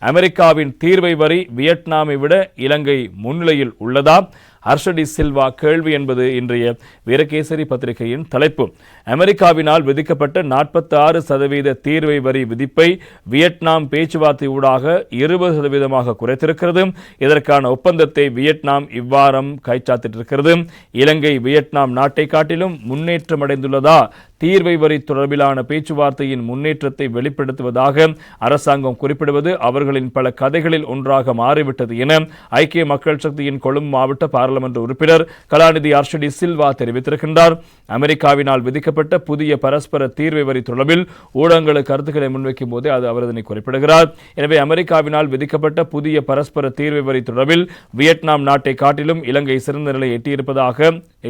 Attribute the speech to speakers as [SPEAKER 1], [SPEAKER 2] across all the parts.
[SPEAKER 1] அமெரிக்காவின் தீர்வை வரி வியட்நாமை விட இலங்கை முன்னிலையில் உள்ளதா? அர்ஷடி சில்வா கேள்வி என்பது இன்றைய வீரகேசரி பத்திரிகையின் தலைப்பு. அமெரிக்காவினால் விதிக்கப்பட்ட நாற்பத்தி ஆறு சதவீத தீர்வை வரி விதிப்பை வியட்நாம் பேச்சுவார்த்தை ஊடாக இருபது சதவீதமாக குறைத்திருக்கிறது. இதற்கான ஒப்பந்தத்தை வியட்நாம் இவ்வாரம் கைச்சாத்திட்டிருக்கிறது. இலங்கை வியட்நாம் நாட்டை காட்டிலும் முன்னேற்றமடைந்துள்ளதா? தீர்வை வரி தொடர்பிலான பேச்சுவார்த்தையின் முன்னேற்றத்தை வெளிப்படுத்துவதாக அரசாங்கம் குறிப்பிடுவது அவர்களின் பல கதைகளில் ஒன்றாக மாறிவிட்டது என ஐக்கிய மக்கள் சக்தியின் கொழும்பு மாவட்ட பாராளுமன்ற உறுப்பினர் கலாநிதி அர்ஷடி சில்வா தெரிவித்திருக்கின்றார். அமெரிக்காவினால் விதிக்கப்பட்ட புதிய பரஸ்பர தீர்வை வரி தொடர்பில் ஊடகங்கள் கருத்துக்களை முன்வைக்கும் போதே அது அவர் இதனை குறிப்பிடுகிறார். எனவே அமெரிக்காவினால் விதிக்கப்பட்ட புதிய பரஸ்பர தீர்வை வரி தொடர்பில் வியட்நாம் நாட்டை காட்டிலும் இலங்கை சிறந்த நிலை எட்டியிருப்பதாக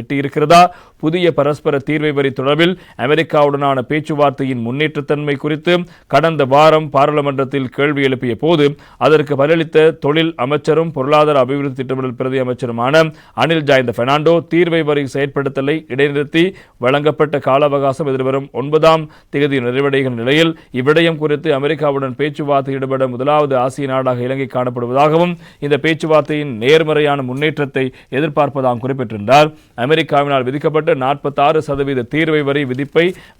[SPEAKER 1] எட்டியிருக்கிறதா? புதிய பரஸ்பர தீர்வை வரி தொடர்பில் அமெரிக்காவுடனான பேச்சுவார்த்தையின் முன்னேற்றத்தன்மை குறித்து கடந்த வாரம் பாராளுமன்றத்தில் கேள்வி எழுப்பிய போது அதற்கு பதிலளித்த தொழில் அமைச்சரும் பொருளாதார அபிவிருத்தி திட்டமிடல் பிரதி அமைச்சருமான அனில் ஜாயந்த பெர்னாண்டோ தீர்வை வரி செயற்படுத்தலை இடைநிறுத்தி வழங்கப்பட்ட கால அவகாசம் எதிர்வரும் ஒன்பதாம் தேதி நிறைவடைகின்ற நிலையில் இவ்விடயம் குறித்து அமெரிக்காவுடன் பேச்சுவார்த்தை ஈடுபட முதலாவது ஆசிய நாடாக இலங்கை காணப்படுவதாகவும் இந்த பேச்சுவார்த்தையின் நேர்மறையான முன்னேற்றத்தை எதிர்பார்ப்பதாகவும் குறிப்பிட்டிருந்தார். அமெரிக்காவினால் விதிக்கப்பட்ட நாற்பத்தாறு சதவீத தீர்வை வரி விதிப்பு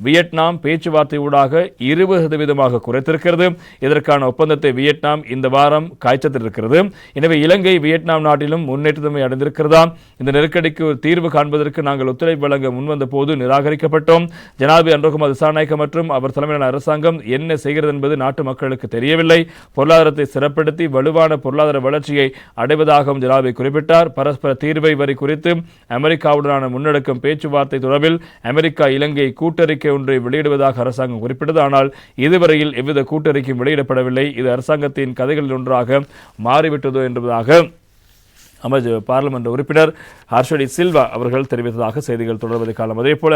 [SPEAKER 1] வியட்நாம் பேச்சுவார்த்தை ஊடாக இருபது சதவீதமாக குறைத்திருக்கிறது. இதற்கான ஒப்பந்தத்தை வியட்நாம் இந்த வாரம் காய்ச்சத்திருக்கிறது எனவே இலங்கை வியட்நாம் நாட்டிலும் முன்னேற்றத்தன்மை அடைந்திருக்கிறதா? இந்த நெருக்கடிக்கு ஒரு தீர்வு காண்பதற்கு நாங்கள் ஒத்துழைப்பு வழங்க முன்வந்த போது நிராகரிக்கப்பட்டோம். ஜனாதிபதி அன்றகுமார் திசாநாயக்க மற்றும் அவர் தலைமையிலான அரசாங்கம் என்ன செய்கிறது என்பது நாட்டு மக்களுக்கு தெரியவில்லை. பொருளாதாரத்தை சிறப்படுத்தி வலுவான பொருளாதார வளர்ச்சியை அடைவதாகவும் ஜனாதிபதி குறிப்பிட்டார். பரஸ்பர தீர்வை வரி குறித்து அமெரிக்காவுடனான முன்னெடுக்கும் பேச்சுவார்த்தை தொடர்பில் அமெரிக்கா இலங்கை கூட்டறிக்கை ஒன்றை வெளியிடுவதாக அரசாங்கம் குறிப்பிட்டது. ஆனால் இதுவரையில் எவ்வித கூட்டறிக்கையும் வெளியிடப்படவில்லை. இது அரசாங்கத்தின் கதைகளில் ஒன்றாக மாறிவிட்டதோ என்பதாக அமைச்சர் பாராளுமன்ற உறுப்பினர் ஹர்ஷடி சில்வா அவர்கள் தெரிவித்ததாக செய்திகள் தொடர்வதை காலம் அதே போல